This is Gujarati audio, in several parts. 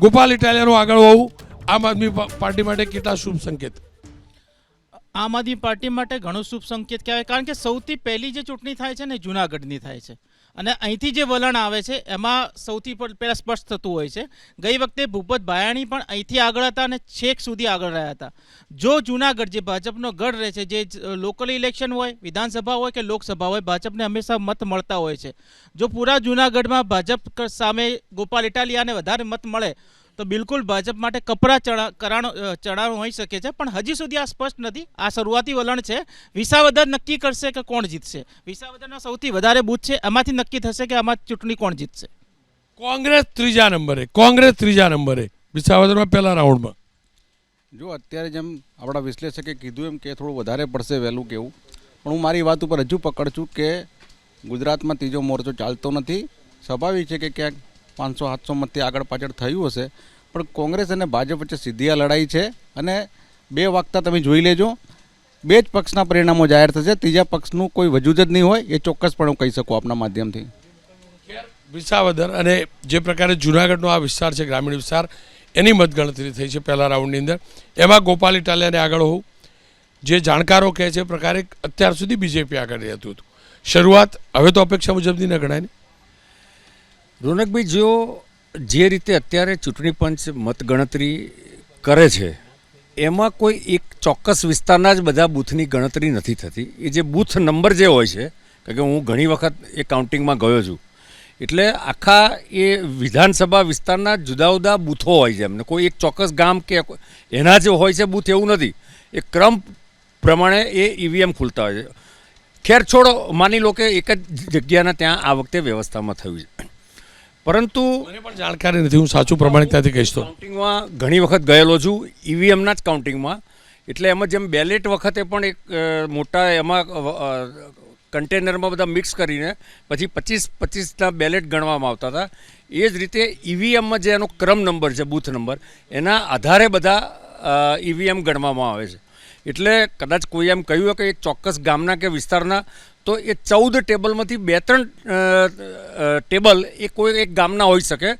ગોપાલ ઇટાલિયાનું આગળ હોવું આમ આદમી પાર્ટી માટે કેટલા શુભ સંકેત? આમ આદમી પાર્ટી માટે ઘણો શુભ સંકેત કહેવાય, કારણ કે સૌથી પહેલી જે ચૂંટણી થાય છે ને જૂનાગઢની થાય છે. અને અહીંથી જે વલણ આવે છે, એમાં સૌથી પહેલાં સ્પષ્ટ થતું હોય છે. ગઈ વખતે ભૂપત ભાયાણી પણ અહીંથી આગળ હતા અને છેક સુધી આગળ રહ્યા હતા. જો જૂનાગઢ, જે ભાજપનો ગઢ રહે છે, જે લોકલ ઇલેક્શન હોય, વિધાનસભા હોય કે લોકસભા હોય, ભાજપને હંમેશા મત મળતા હોય છે. જો પૂરા જૂનાગઢમાં ભાજપ સામે ગોપાલ ઇટાલિયાને વધારે મત મળે તો બિલકુલ ભાજપ માટે કપરા ચડા કરાણો અ, હોઈ શકે છે પણ હજી સુધી આ સ્પષ્ટ નથી. આ શરૂઆતી વલણ છે. વિસાવદર નક્કી કરશે કે કોણ જીતશે? વિસાવદરના સૌથી વધારે બૂથ છે. એમાંથી નક્કી થશે કે આમાં ચૂંટણી કોણ જીતશે? કોંગ્રેસ ત્રીજા નંબરે કોંગ્રેસ ત્રીજા નંબરે વિસાવદરમાં પહેલા રાઉન્ડમાં. જો અત્યારે જેમ આપણા વિશ્લેષકે કીધું એમ કે થોડું વધારે પડશે વહેલું કેવું પણ હું મારી વાત ઉપર હજુ પકડ છું કે ગુજરાતમાં ત્રીજો મોરચો ચાલતો નથી. સ્વાભાવિક છે કે ક્યાંક પાંચસો, સાતસો મતથી આગળ પાછળ થયું હશે. પણ કોંગ્રેસ અને ભાજપ વચ્ચે સીધી આ લડાઈ છે અને બે વાગતા તમે જોઈ લેજો. બે જ પક્ષના પરિણામો જાહેર થશે. ત્રીજા પક્ષનું કોઈ વજૂદ જ નહીં હોય. એ ચોક્કસપણે હું કહી શકું આપના માધ્યમથી. વિસાવદર અને જે પ્રકારે જુનાગઢનો આ વિસ્તાર છે, ગ્રામીણ વિસ્તાર, એની મતગણતરી થઈ છે પહેલા રાઉન્ડની અંદર. એમાં ગોપાલ ઇટાલિયાને આગળ હોવું જે જાણકારો કહે છે પ્રકારે અત્યાર સુધી બીજેપી આગળ રહેતું હતું. શરૂઆત હવે તો અપેક્ષા મુજબની ન ગણાય ને. રોનકભાઈ જો જે રીતે અત્યારે ચૂંટણી પંચ મતગણતરી કરે છે, એમાં કોઈ એક ચોક્કસ વિસ્તારના જ બધા બૂથની ગણતરી નથી થતી. એ જે બૂથ નંબર જે હોય છે, કારણ કે હું ઘણી વખત એ કાઉન્ટિંગમાં ગયો છું, એટલે આખા એ વિધાનસભા વિસ્તારના જુદા જુદા બૂથો હોય છે એમને. કોઈ એક ચોક્કસ ગામ કે એના જે હોય છે બૂથ એવું નથી. એ ક્રમ પ્રમાણે એ ઈવીએમ ખુલતા હોય છે. ખેર છોડો, માની લો કે એક જ જગ્યાના ત્યાં આ વખતે વ્યવસ્થામાં થયું છે. પરંતુ મને પણ જાણકારી નથી હું સાચું પ્રમાણિકતાથી કહીશ તો. કાઉન્ટિંગમાં ઘણી વખત ગયેલો છું ઈવીએમના જ કાઉન્ટિંગમાં. એટલે એમાં જેમ બેલેટ વખતે પણ એક મોટા એમાં કન્ટેનરમાં બધા મિક્સ કરીને પછી પચીસ પચીસના બેલેટ ગણવામાં આવતા હતા. એ જ રીતે ઈવીએમમાં જે એનો ક્રમ નંબર છે બૂથ નંબર એના આધારે બધા ઈવીએમ ગણવામાં આવે છે. એટલે કદાચ કોઈ એમ કહ્યું હોય કે એક ચોક્કસ ગામના કે વિસ્તારના તો એ ચૌદ ટેબલમાંથી બે ત્રણ ટેબલ એ કોઈ એક ગામના હોઈ શકે,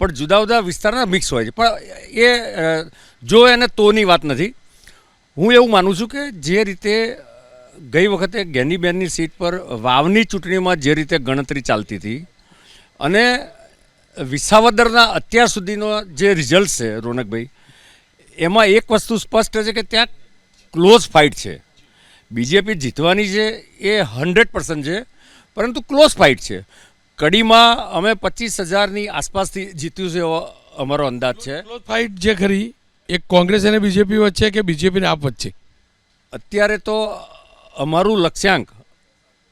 પણ જુદા જુદા વિસ્તારના મિક્સ હોય છે. પણ એ જો એને તોની વાત નથી, હું એવું માનું છું કે જે રીતે ગઈ વખતે ગેનીબેનની સીટ પર વાવની ચૂંટણીમાં જે રીતે ગણતરી ચાલતી હતી અને વિસાવદરના અત્યાર સુધીનો જે રિઝલ્ટ છે રોનકભાઈ, એમાં એક વસ્તુ સ્પષ્ટ છે કે ત્યાં ક્લોઝ ફાઇટ છે. બીજેપી જીતવાની છે એ હંડ્રેડ પર્સન્ટ છે પરંતુ ક્લોઝ ફાઇટ છે. કડીમાં અમે પચીસ હજારની આસપાસથી જીત્યું છે એવો અમારો અંદાજ છે. ક્લોઝ ફાઇટ જે ખરી એક કોંગ્રેસ અને બીજેપી વચ્ચે કે બીજેપીને આપ વચ્ચે? અત્યારે તો અમારું લક્ષ્યાંક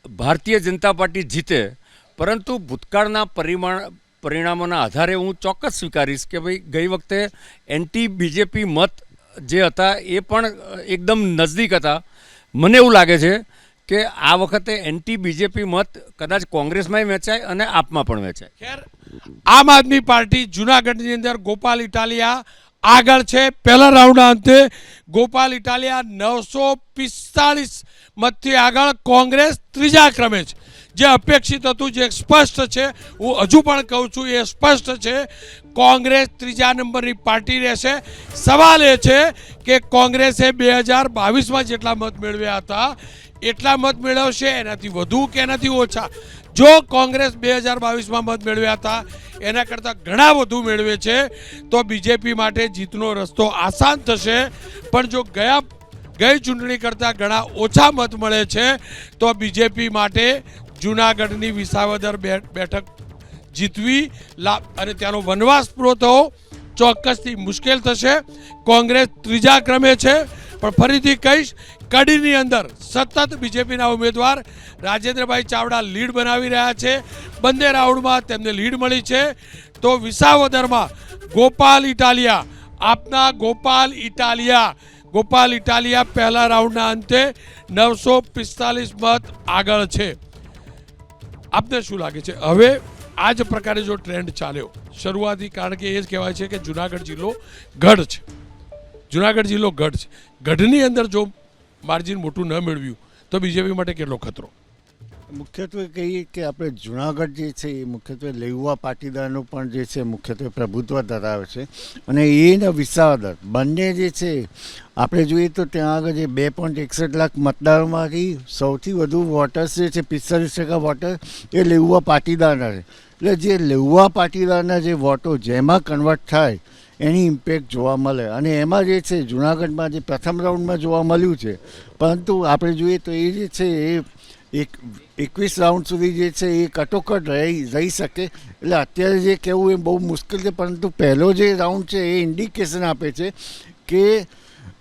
ભારતીય જનતા પાર્ટી જીતે પરંતુ ભૂતકાળના પરિમાણ પરિણામોના આધારે હું ચોક્કસ સ્વીકારીશ કે ભાઈ ગઈ વખતે એન્ટી બીજેપી મત જે હતા એ પણ એકદમ નજદીક હતા. મને એવું લાગે છે કે આ વખતે એન્ટી બીજેપી મત કદાચ કોંગ્રેસમાંય વેચાય અને આપમાં પણ વેચાય આમ આદમી પાર્ટી જુનાગઢની અંદર ગોપાલ ઇટાલિયા આગળ છે. પહેલા રાઉન્ડના અંતે ગોપાલ ઇટાલિયા નવસો પિસ્તાળીસ મતથી આગળ, કોંગ્રેસ ત્રીજા ક્રમે છે. જે અપેક્ષિત હતું, જે સ્પષ્ટ છે, હું હજુ પણ કહું છું, એ સ્પષ્ટ છે, કોંગ્રેસ ત્રીજા નંબરની પાર્ટી રહેશે. સવાલ એ છે કે કોંગ્રેસે બે હજાર બાવીસમાં જેટલા મત મેળવ્યા હતા, એટલા મત મેળવશે, એનાથી વધુ કે એનાથી ઓછા? જો કોંગ્રેસ બે હજાર બાવીસમાં મત મેળવ્યા હતા, એના કરતાં ઘણા વધુ મેળવે છે, તો બીજેપી માટે જીતનો રસ્તો આસાન થશે. પણ જો ગયા, ગઈ ચૂંટણી કરતાં ઘણા ઓછા મત મળે છે, તો બીજેપી માટે જૂનાગઢની વિસાવદર બેઠક જીતવી. લાભ અને ત્યાંનો વનવાસ પૂરો થવો ચોક્કસથી મુશ્કેલ થશે. કોંગ્રેસ ત્રીજા ક્રમે છે. પણ ફરીથી કહીશ, કડીની અંદર સતત બીજેપીના ઉમેદવાર રાજેન્દ્રભાઈ ચાવડા લીડ બનાવી રહ્યા છે. બંને રાઉન્ડમાં તેમને લીડ મળી છે. તો વિસાવદરમાં ગોપાલ ઇટાલિયા, આપના ગોપાલ ઇટાલિયા. ગોપાલ ઇટાલિયા પહેલા રાઉન્ડના અંતે નવસો પિસ્તાલીસ મત આગળ છે. આપને શું લાગે છે? હવે આ જ પ્રકારે જો ટ્રેન્ડ ચાલ્યો શરૂઆતી કારણ કે એ જ કહેવાય છે કે જુનાગઢ જિલ્લો ગઢ છે. જુનાગઢ જિલ્લો ગઢ છે. ગઢની અંદર જો માર્જિન મોટું ન મેળવ્યું, તો બીજેપી માટે કેટલો ખતરો? મુખ્યત્વે કહીએ કે આપણે જુનાગઢ જે છે એ મુખ્યત્વે લેઉવા પાટીદારનું પણ જે છે મુખ્યત્વે પ્રભુત્વ ધરાવે છે. અને એના વિસાવદર બંને જે છે, આપણે જોઈએ તો ત્યાં આગળ જે બે પોઈન્ટ એકસઠ લાખ મતદારોમાંથી સૌથી વધુ વોટર્સ જે છે, પિસ્તાલીસ ટકા વોટર એ લેઉવા પાટીદારના છે. એટલે જે લેઉવા પાટીદારના જે વોટો જેમાં કન્વર્ટ થાય, એની ઇમ્પેક્ટ જોવા મળે. અને એમાં જે છે, જુનાગઢમાં જે પ્રથમ રાઉન્ડમાં જોવા મળ્યું છે. પરંતુ આપણે જોઈએ તો એ જે છે, એ એક, એકવીસ રાઉન્ડ સુધી જે છે એ કટોકટ રહી રહી શકે. એટલે અત્યારે જે કહેવું એ બહુ મુશ્કેલ છે, પરંતુ પહેલો જે રાઉન્ડ છે એ ઇન્ડિકેશન આપે છે કે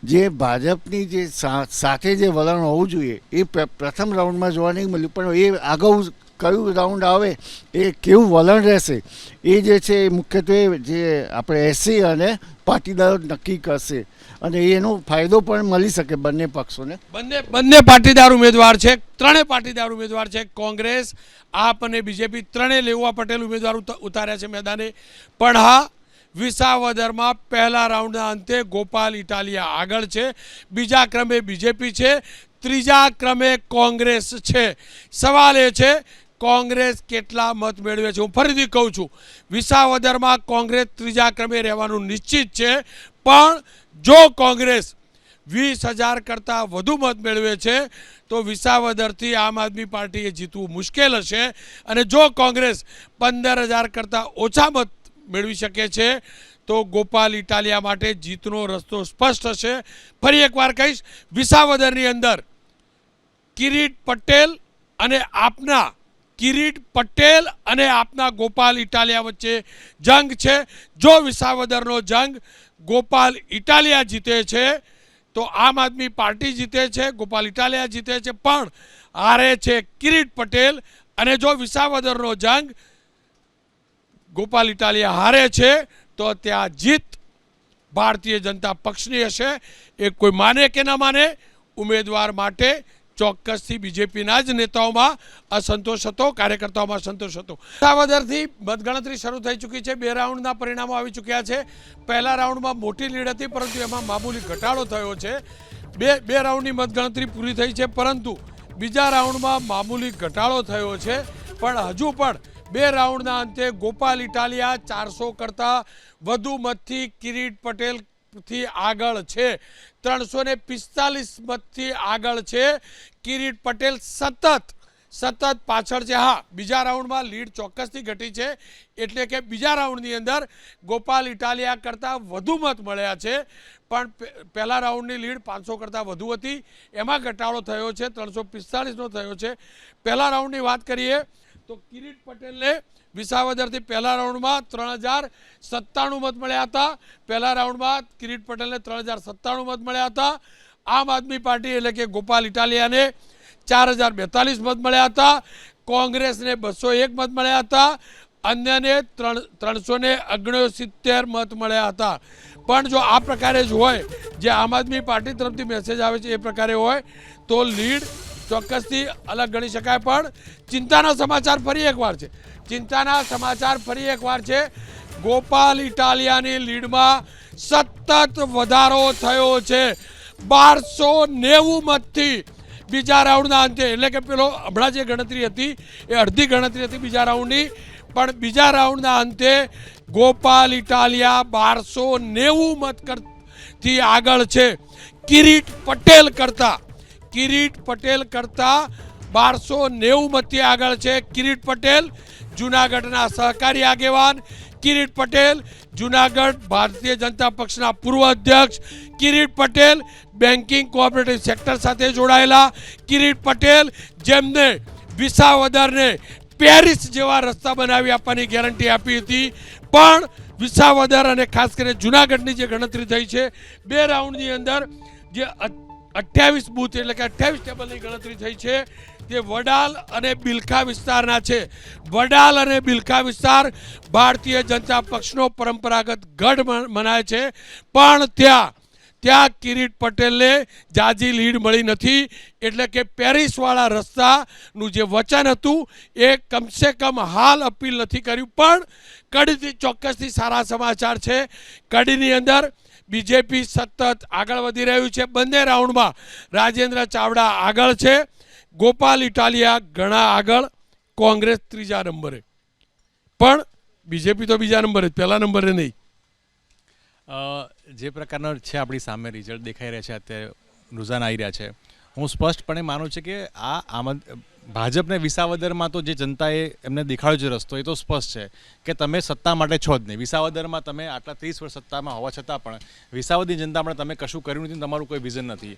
જે ભાજપની જે સાથે જે વલણ હોવું જોઈએ, એ પ્રથમ રાઉન્ડમાં જોવા નહીં મળ્યું, પણ એ અગાઉ કયું રાઉન્ડ આવે, એ કેવું વલણ રહેશે, એ જે છે એ મુખ્યત્વે જે આપણે એસસી અને પાટીદારો નક્કી કરશે. અને એનો ફાયદો પણ મળી શકે બંને પક્ષોને. બંને બંને પાટીદાર ઉમેદવાર છે, ત્રણેય પાટીદાર ઉમેદવાર છે, કોંગ્રેસ, આપ અને બીજેપી ત્રણેય લેવા પટેલ ઉમેદવાર ઉત- ઉતાર્યા છે મેદાને. પણ હા, વિસાવદરમાં પહેલા રાઉન્ડના અંતે ગોપાલ ઇટાલિયા આગળ છે, બીજા ક્રમે બીજેપી છે, ત્રીજા ક્રમે કોંગ્રેસ છે. સવાલ એ છે, કોંગ્રેસ કેટલા મત મેળવે છે? હું ફરીથી કહું છું, વિસાવદરમાં કોંગ્રેસ ત્રીજા ક્રમે રહેવાનું નિશ્ચિત છે પણ જો કોંગ્રેસ વીસ હજાર કરતાં વધુ મત મેળવે છે, તો વિસાવદરથી આમ આદમી પાર્ટીએ જીતવું મુશ્કેલ હશે. અને જો કોંગ્રેસ પંદર હજાર કરતાં ઓછા મત મેળવી શકે છે, તો ગોપાલ ઇટાલિયા માટે જીતનો રસ્તો સ્પષ્ટ હશે. ફરી એકવાર કહીશ, વિસાવદરની અંદર કિરીટ પટેલ અને આપના કિરીટ પટેલ અને આપના ગોપાલ ઇટાલિયા વચ્ચે જંગ છે. જો વિસાવદરનો જંગ ગોપાલ ઇટાલિયા જીતે છે, તો આમ આદમી પાર્ટી જીતે છે, ગોપાલ ઇટાલિયા જીતે છે, પણ હારે છે કિરીટ પટેલ અને જો વિસાવદરનો જંગ ગોપાલ ઇટાલિયા હારે છે, તો ત્યાં જીત ભારતીય જનતા પક્ષની હશે. એ કોઈ માને કે ના માને, ઉમેદવાર માટે ચોક્કસથી બીજેપીના જ નેતાઓમાં અસંતોષ હતો, કાર્યકર્તાઓમાં સંતોષ હતો. સાવદરથી મતગણતરી શરૂ થઈ ચૂકી છે. બે રાઉન્ડના પરિણામો આવી ચૂક્યા છે. પહેલા રાઉન્ડમાં મોટી લીડ હતી, પરંતુ એમાં મામૂલી ઘટાડો થયો છે. બે બે રાઉન્ડની મતગણતરી પૂરી થઈ છે, પરંતુ બીજા રાઉન્ડમાં મામૂલી ઘટાડો થયો છે. પણ હજુ પણ બે રાઉન્ડના અંતે ગોપાલ ઇટાલિયા ચારસો કરતાં વધુ મતથી કિરીટ પટેલ થી આગળ છે. ત્રણસો ને પિસ્તાલીસ મતથી આગળ છે. કિરીટ પટેલ સતત સતત પાછળ છે. હા, બીજા રાઉન્ડમાં લીડ ચોક્કસથી ઘટી છે. એટલે કે બીજા રાઉન્ડની અંદર ગોપાલ ઇટાલિયા કરતાં વધુ મત મળ્યા છે. પણ પહેલા રાઉન્ડની લીડ પાંચસો કરતાં વધુ હતી. એમાં ઘટાડો થયો છે. ત્રણસો પિસ્તાળીસનો થયો છે. પહેલા રાઉન્ડની વાત કરીએ તો કિરીટ પટેલને વિસાવદરથી પહેલા રાઉન્ડમાં ત્રણ હજાર સત્તાણું મત મળ્યા હતા. પહેલા રાઉન્ડમાં કિરીટ પટેલને ત્રણ હજાર સત્તાણું મત મળ્યા હતા. આમ આદમી પાર્ટી એટલે કે ગોપાલ ઇટાલિયાને ચાર હજાર બેતાલીસ મત મળ્યા હતા. કોંગ્રેસને બસો એક મત મળ્યા હતા. અન્યને ત્રણ ત્રણસો ને ઓગણસિત્તેર મત મળ્યા હતા. પણ જો આ પ્રકારે જ હોય, જે આમ આદમી પાર્ટી તરફથી મેસેજ આવે છે એ પ્રકારે હોય, તો લીડ ચોક્કસથી અલગ ગણી શકાય, પણ ચિંતાના સમાચાર ફરી એકવાર છે. ચિંતાના સમાચાર ફરી એકવાર છે. ગોપાલ ઇટાલિયાની લીડમાં સતત વધારો થયો છે. બારસો નેવું મતથી બીજા રાઉન્ડના અંતે, એટલે કે પેલો હમણાં જે ગણતરી હતી, એ અડધી ગણતરી હતી બીજા રાઉન્ડની, પણ બીજા રાઉન્ડના અંતે ગોપાલ ઇટાલિયા બારસો નેવું મત કરતી આગળ છે. કિરીટ પટેલ કરતા કિરીટ પટેલ કરતા બારસો નેવું મતથી આગળ છે. કિરીટ પટેલ, જુનાગઢના સહકારી આગેવાન. કિરીટ પટેલ, જુનાગઢ ભારતીય જનતા પક્ષના પૂર્વ અધ્યક્ષ. Kirit Patel banking cooperative sector સાથે જોડાયેલા. કિરીટ પટેલ જેમને વિસાવદરને પેરિસ જેવા રસ્તા બનાવી આપવાની ગેરંટી આપી હતી. પણ વિસાવદર અને ખાસ કરીને જુનાગઢની જે ગણતરી થઈ છે, બે રાઉન્ડની અંદર જે અઠ્યાવીસ બૂથ એટલે કે અઠ્યાવીસ ટેબલની ગણતરી થઈ છે. તે વડાલ અને બિલખા વિસ્તારના છે. વડાલ અને બિલખા વિસ્તાર ભારતીય જનતા પક્ષનો પરંપરાગત ગઢ મનાય છે. પણ ત્યાં ત્યાં કિરીટ પટેલને જાજી લીડ મળી નથી. એટલે કે પેરિસવાળા રસ્તાનું જે વચન હતું, એ કમસે કમ હાલ અપીલ નથી કર્યું. પણ કડીથી ચોક્કસથી સારા સમાચાર છે. કડીની અંદર બીજેપી સતત આગળ વધી રહ્યું છે. બંને રાઉન્ડમાં રાજેન્દ્ર ચાવડા આગળ છે. ગોપાલ ઇટાલિયા ઘણા આગળ, કોંગ્રેસ ત્રીજા નંબરે. પણ બીજેપી તો બીજા નંબરે પહેલા નંબરે નહીં. જે પ્રકારનો છે આપણી સામે રિઝલ્ટ દેખાઈ રહ્યા છે, અત્યારે રુઝાન આવી રહ્યા છે. હું સ્પષ્ટપણે માનું છું કે આ આમ ભાજપને વિસાવદરમાં તો જે જનતાએ એમને દેખાડ્યો છે રસ્તો, એ તો સ્પષ્ટ છે કે તમે સત્તા માટે છો જ નહીં. વિસાવદરમાં તમે આટલા ત્રીસ વર્ષ સત્તામાં હોવા છતાં પણ વિસાવદની જનતા માટે તમે કશું કર્યું નથી તમારું કોઈ વિઝન નથી.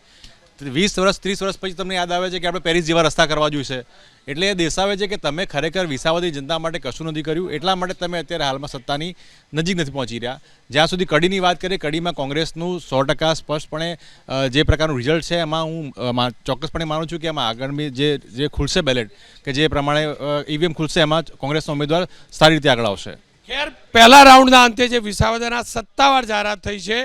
વીસ વર્ષ, ત્રીસ વર્ષ પછી તમને યાદ આવે છે કે આપણે પેરિસ જેવા રસ્તા કરવા જોઈશે એટલે એ દર્શાવે છે કે તમે ખરેખર વિસાવાદી જનતા માટે કશું નથી કર્યું. એટલા માટે તમે અત્યારે હાલમાં સત્તાની નજીક નથી પહોંચી રહ્યા. જ્યાં સુધી કડીની વાત કરીએ, કડીમાં કોંગ્રેસનું સો ટકા સ્પષ્ટપણે જે પ્રકારનું રિઝલ્ટ છે એમાં હું ચોક્કસપણે માનું છું કે એમાં આગળની જે જે ખુલશે બેલેટ કે જે પ્રમાણે ઈવીએમ ખુલશે, એમાં કોંગ્રેસનો ઉમેદવાર સારી રીતે આગળ આવશે. ખેર પહેલા રાઉન્ડના અંતે જે વિસાવદરના સત્તાવાર જાહેરાત થઈ છે,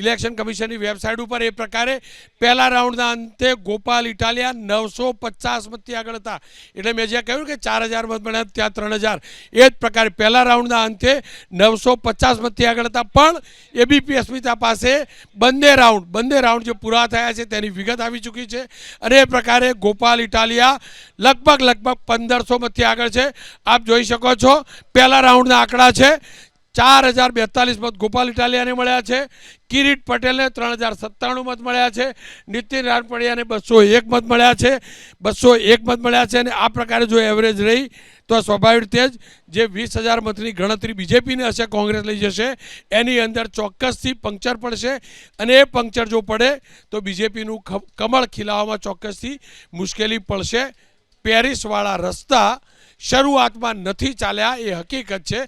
ઇલેક્શન કમિશનની વેબસાઇટ ઉપર એ પ્રકારે પહેલા રાઉન્ડના અંતે ગોપાલ ઇટાલિયા નવસો પચાસ મતથી આગળ હતા. એટલે મેં જ્યાં કહ્યું કે ચાર હજાર મત મળ્યા, ત્યાં ત્રણ હજાર. એ જ પ્રકારે પહેલા રાઉન્ડના અંતે નવસો પચાસ મતથી આગળ હતા. પણ એબીપી અસ્મિતા પાસે બંને રાઉન્ડ બંને રાઉન્ડ જે પૂરા થયા છે તેની વિગત આવી ચૂકી છે. અને એ પ્રકારે ગોપાલ ઇટાલિયા લગભગ લગભગ પંદરસો મતથી આગળ છે. આપ જોઈ શકો છો, પહેલા રાઉન્ડના આંકડા છે. ચાર હજાર બેતાલીસ મત ગોપાલ ઇટાલિયાને મળ્યા છે. કિરીટ પટેલને ત્રણ હજાર સત્તાણું મત મળ્યા છે. નીતિન રાનપડિયાને બસો એક મત મળ્યા છે. બસો એક મત મળ્યા છે અને આ પ્રકારે જો એવરેજ રહી, તો સ્વાભાવિક રીતે જ જે વીસ હજાર મતની ગણતરી બીજેપીને હશે, કોંગ્રેસ લઈ જશે, એની અંદર ચોક્કસથી પંક્ચર પડશે. અને એ પંક્ચર જો પડે, તો બીજેપીનું કમળ ખીલાવવામાં ચોક્કસથી મુશ્કેલી પડશે. પેરિસવાળા રસ્તા શરૂઆતમાં નથી ચાલ્યા, એ હકીકત છે.